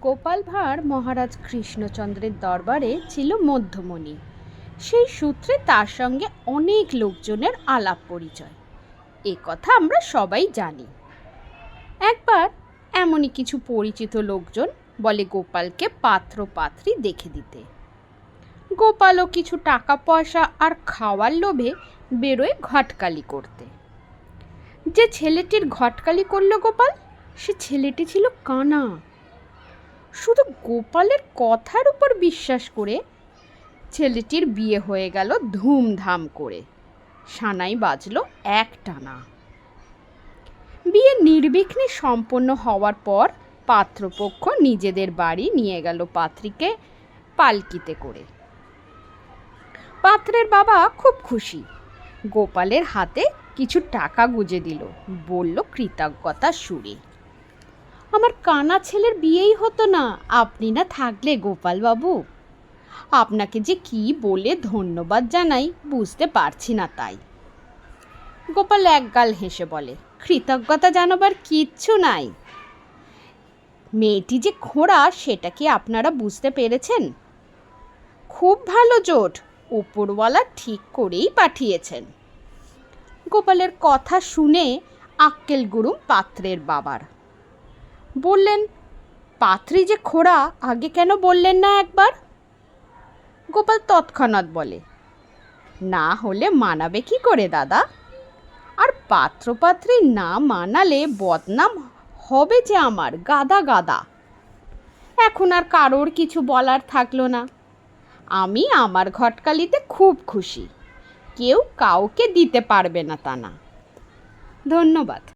গোপাল ভাঁড় মহারাজ কৃষ্ণচন্দ্রের দরবারে ছিল মধ্যমণি। সেই সূত্রে তার সঙ্গে অনেক লোকজনের আলাপ পরিচয়। এ কথা আমরা সবাই জানি। একবার এমনই কিছু পরিচিত লোকজন বলে গোপালকে পাত্র পাত্রী দেখে দিতে। গোপালও কিছু টাকা পয়সা আর খাওয়ার লোভে বেরোয় ঘটকালি করতে। যে ছেলেটির ঘটকালি করল গোপাল, সে ছেলেটি ছিল কানা। শুধু গোপালের কথার উপর বিশ্বাস করে ছেলেটির বিয়ে হয়ে গেল ধুমধাম করে। সানাই বাজলো এক টানা বিয়ে নির্বিঘ্নে সম্পন্ন হওয়ার পর পাত্রপক্ষ নিজেদের বাড়ি নিয়ে গেল পাত্রীকে পালকিতে করে। পাত্রের বাবা খুব খুশি। গোপালের হাতে কিছু টাকা গুজে দিল, বলল, কৃতজ্ঞতা সুরে। আমার কানা ছেলের বিয়েই হতো না। আপনি না থাকলে গোপালবাবু। আপনাকে যে কি বলে ধন্যবাদ জানাই, বুঝতে পারছি না তাই। গোপাল একগাল হেসে বলে, কৃতজ্ঞতা জানাবার কিচ্ছু নাই। মেয়েটি যে খোঁড়া, সেটা কি আপনারা বুঝতে পেরেছেন? খুব ভালো জোট ওপরওয়ালা ঠিক করেই পাঠিয়েছেন। গোপালের কথা শুনে আক্কেল গুরুম পাত্রের বাবার বললেন পাত্রী যে খোড়া, আগে কেন বললেন না একবার? গোপাল তৎক্ষণাৎ বলে, না হলে মানাবে কি করে দাদা? আর পাত্রপাত্রী না মানালে বদনাম হবে যে আমার, গাদা গাদা। এখন আর কারোর কিছু বলার থাকল না। আমি আমার ঘটকালিতে খুব খুশি। কেউ কাউকে দিতে পারবে না তা না। ধন্যবাদ।